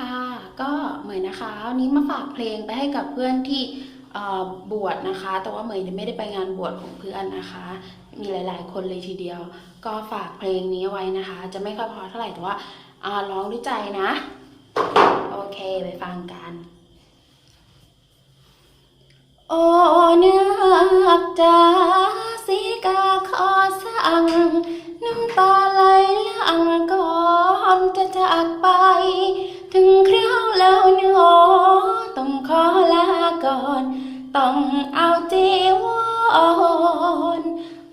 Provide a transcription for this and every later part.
ค่ะก็เหมยนะคะวันนี้มาฝากเพลงไปให้กับเพื่อนที่บวชนะคะ แต่ว่าเหมยไม่ได้ไปงานบวชของเพื่อนนะคะ มีหลาย ๆ คนเลยทีเดียว ก็ฝากเพลงนี้ไว้นะคะ จะไม่ค่อยพอเท่าไหร่แต่ว่าอ่าร้องด้วยใจนะ โอเคไปฟังกัน โอ้เนื้อจ้าสีกาขอสั่ง จากไป ถึงคราวแล้วเนอต้องขอลาก่อน ต้องเอาจีวร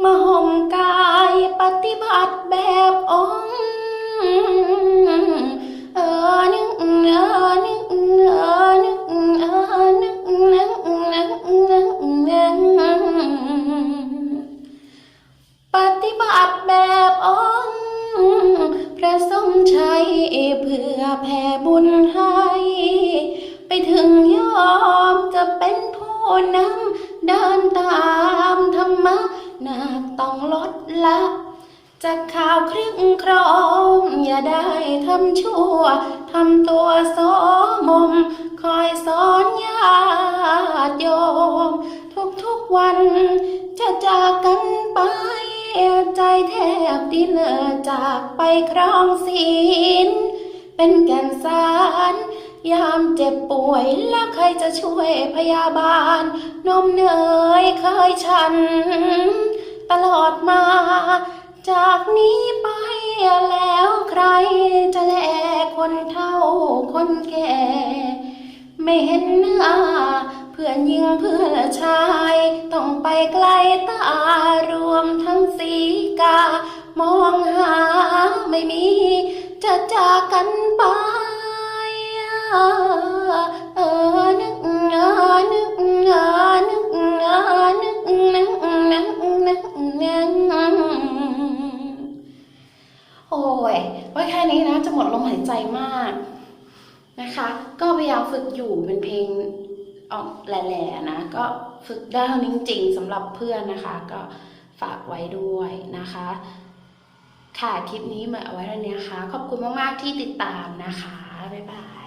มาห่มกายปฏิบัติแบบองค์เออนึกเออนึกเออนึกเออนึกนึกนึกนึกนึกปฏิบัติแบบอง อแผ่บุญให้ ไปถึงยอมจะเป็นผู้นำเดินตามธรรมะหนาคต้องลดละจากข่าวครึ่งครอง อย่าได้ทำชั่วทำตัวโสมม คอยสอนญาติโยม ทุกๆวัน จะจากกันไป ใจแทบดิ้นจากไปครองศีล เป็นแก่นสาร ยามเจ็บป่วยแล้วใครจะช่วยพยาบาล นมเนยเคยฉัน ตลอดมา จากนี้ไปแล้วใครจะแลคนเฒ่าคนแก่ ไม่เห็นหน้าเพื่อนยิงเพื่อชาย ต้องไปไกลตารวมทั้งสีกามองหาไม่มี จะจากกันไปเออนึกเออนึกเออนึกเออนึกนึกนึกนึกนึกโอ้ยไว้แค่นี้นะจะหมดลมหายใจมากนะคะ ก็พยายามฝึกอยู่เป็นเพลงออกแหล่ๆนะ ก็ฝึกได้เท่านี้จริงๆสำหรับเพื่อนนะคะ ก็ฝากไว้ด้วยนะคะ ค่ะ คลิปนี้มาเอาไว้เท่านี้นะคะขอบคุณมาก ๆ ที่ติดตามนะคะ บ๊ายบาย